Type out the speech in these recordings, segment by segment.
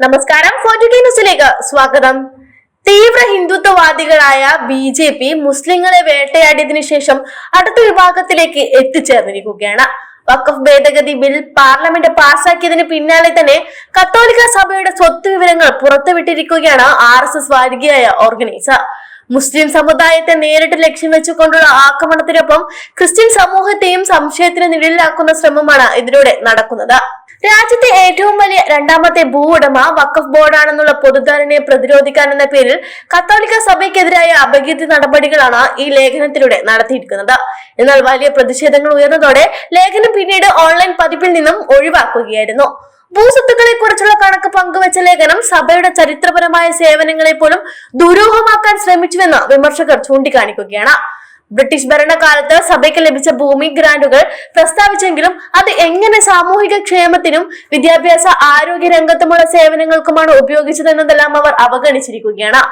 നമസ്കാരം. ന്യൂസിലേക്ക് സ്വാഗതം. തീവ്ര ഹിന്ദുത്വവാദികളായ ബി ജെ പി മുസ്ലിങ്ങളെ വേട്ടയാടിയതിനു ശേഷം അടുത്ത വിഭാഗത്തിലേക്ക് എത്തിച്ചേർന്നിരിക്കുകയാണ്. വഖഫ് ഭേദഗതി ബിൽ പാർലമെന്റ് പാസാക്കിയതിന് പിന്നാലെ തന്നെ കത്തോലിക്ക സഭയുടെ സ്വത്ത് വിവരങ്ങൾ പുറത്തുവിട്ടിരിക്കുകയാണ് ആർ എസ് എസ് വാരികയായ ഓർഗനൈസർ. മുസ്ലിം സമുദായത്തെ നേരിട്ട് ലക്ഷ്യം വെച്ചുകൊണ്ടുള്ള ആക്രമണത്തിനൊപ്പം ക്രിസ്ത്യൻ സമൂഹത്തെയും സംശയത്തിന് നിഴലിലാക്കുന്ന ശ്രമമാണ് ഇതിലൂടെ നടക്കുന്നത്. രാജ്യത്തെ ഏറ്റവും വലിയ രണ്ടാമത്തെ ഭൂ ഉടമ വഖഫ് ബോർഡാണെന്നുള്ള പൊതുധാരണയെ പ്രതിരോധിക്കാൻ എന്ന പേരിൽ കത്തോലിക്ക സഭയ്ക്കെതിരായ അപകീർത്തി നടപടികളാണ് ഈ ലേഖനത്തിലൂടെ നടത്തിയിരിക്കുന്നത്. എന്നാൽ വലിയ പ്രതിഷേധങ്ങൾ ഉയർന്നതോടെ ലേഖനം പിന്നീട് ഓൺലൈൻ പതിപ്പിൽ നിന്നും ഒഴിവാക്കുകയായിരുന്നു. ഭൂസ്വത്തുക്കളെ കുറിച്ചുള്ള കണക്ക് പങ്കുവച്ച ലേഖനം സഭയുടെ ചരിത്രപരമായ സേവനങ്ങളെ പോലും ദുരൂഹമാക്കാൻ ശ്രമിച്ചുവെന്ന് വിമർശകർ ചൂണ്ടിക്കാണിക്കുകയാണ്. ബ്രിട്ടീഷ് ഭരണകാലത്ത് സഭയ്ക്ക് ലഭിച്ച ഭൂമി ഗ്രാന്റുകൾ പ്രസ്താവിച്ചെങ്കിലും അത് എങ്ങനെ സാമൂഹിക ക്ഷേമത്തിനും വിദ്യാഭ്യാസ ആരോഗ്യ രംഗത്തുമുള്ള സേവനങ്ങൾക്കുമാണ് ഉപയോഗിച്ചതെന്നതെല്ലാം അവർ അവഗണിച്ചിരിക്കുകയാണ്.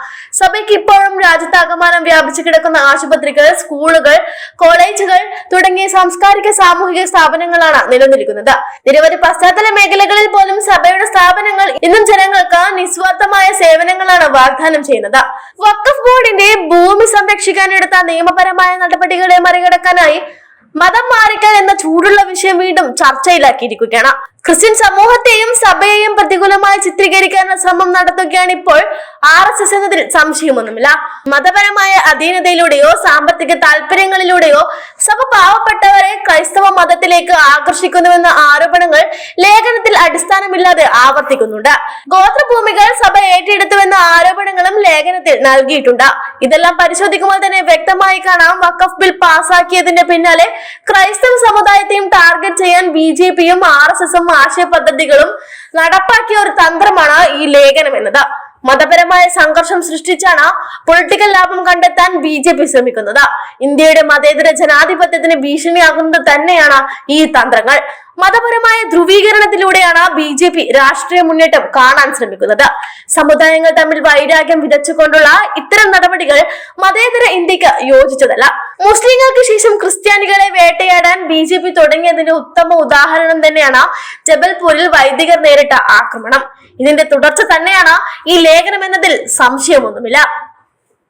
സഭയ്ക്ക് ഇപ്പോഴും രാജ്യത്താകമാനം വ്യാപിച്ചു കിടക്കുന്ന ആശുപത്രികൾ സ്കൂളുകൾ കോളേജുകൾ തുടങ്ങിയ സാംസ്കാരിക സാമൂഹിക സ്ഥാപനങ്ങളാണ് നിലനിൽക്കുന്നത്. നിരവധി പശ്ചാത്തല മേഖലകളിൽ പോലും സഭയുടെ സ്ഥാപനങ്ങൾ ഇന്നും ജനങ്ങൾക്ക് നിസ്വാർത്ഥമായ സേവനങ്ങളാണ് വാഗ്ദാനം ചെയ്യുന്നത്. വഖഫ് ബോർഡിന്റെ ഭൂമി സംരക്ഷിക്കാൻ സംരക്ഷിക്കാനെടുത്ത നിയമപരമായ നടപടികളെ മറികടക്കാനായി മതം മാറിക്കൽ എന്ന ചൂടുള്ള വിഷയം വീണ്ടും ചർച്ചയിലാക്കിയിരിക്കുകയാണ്. ക്രിസ്ത്യൻ സമൂഹത്തെയും സഭയെയും പ്രതികൂലമായി ചിത്രീകരിക്കാനുള്ള ശ്രമം നടത്തുകയാണ് ഇപ്പോൾ ആർ എസ് എസ് എന്നതിൽ സംശയമൊന്നുമില്ല. മതപരമായ അധീനതയിലൂടെയോ സാമ്പത്തിക താല്പര്യങ്ങളിലൂടെയോ സഭ പാവപ്പെട്ടവരെ ക്രൈസ്തവ മതത്തിലേക്ക് ആകർഷിക്കുന്നുവെന്ന ആരോപണങ്ങൾ ലേഖനത്തിൽ അടിസ്ഥാനമില്ലാതെ ആവർത്തിക്കുന്നുണ്ട്. ഗോത്രഭൂമികൾ സഭ ഏറ്റെടുത്തുവെന്ന ആരോപണങ്ങളും ലേഖനത്തിൽ നൽകിയിട്ടുണ്ട്. ഇതെല്ലാം പരിശോധിക്കുമ്പോൾ തന്നെ വ്യക്തമായി കാണാം വക്കഫ് ബിൽ പാസാക്കിയതിന്റെ പിന്നാലെ ക്രൈസ്തവ സമുദായത്തെയും ടാർഗറ്റ് ചെയ്യാൻ ബി ജെ പിയും ആർ എസ് എസും ആശയ പദ്ധതികളും നടപ്പാക്കിയ ഒരു തന്ത്രമാണ് ഈ ലേഖനം എന്നത്. മതപരമായ സംഘർഷം സൃഷ്ടിച്ചാണ് പൊളിറ്റിക്കൽ ലാഭം കണ്ടെത്താൻ ബി ജെ പി ശ്രമിക്കുന്നത്. ഇന്ത്യയുടെ മതേതര ജനാധിപത്യത്തിന് ഭീഷണിയാകുന്നത് തന്നെയാണ് ഈ തന്ത്രങ്ങൾ. മതപരമായ ധ്രുവീകരണത്തിലൂടെയാണ് ബി ജെ പി രാഷ്ട്രീയ മുന്നേറ്റം കാണാൻ ശ്രമിക്കുന്നത്. സമുദായങ്ങൾ തമ്മിൽ വൈരാഗ്യം വിതച്ചുകൊണ്ടുള്ള ഇത്തരം നടപടികൾ മതേതര ഇന്ത്യയ്ക്ക് യോജിച്ചതല്ല. മുസ്ലിങ്ങൾക്ക് ശേഷം ക്രിസ്ത്യാനികളെ വേട്ടയാടാൻ ബി ജെ പി തുടങ്ങിയതിന്റെ ഉത്തമ ഉദാഹരണം തന്നെയാണ് ജബൽപൂരിൽ വൈദികർ നേരിട്ട ആക്രമണം. ഇതിന്റെ തുടർച്ച തന്നെയാണ് ഈ ലേഖനം എന്നതിൽ സംശയമൊന്നുമില്ല.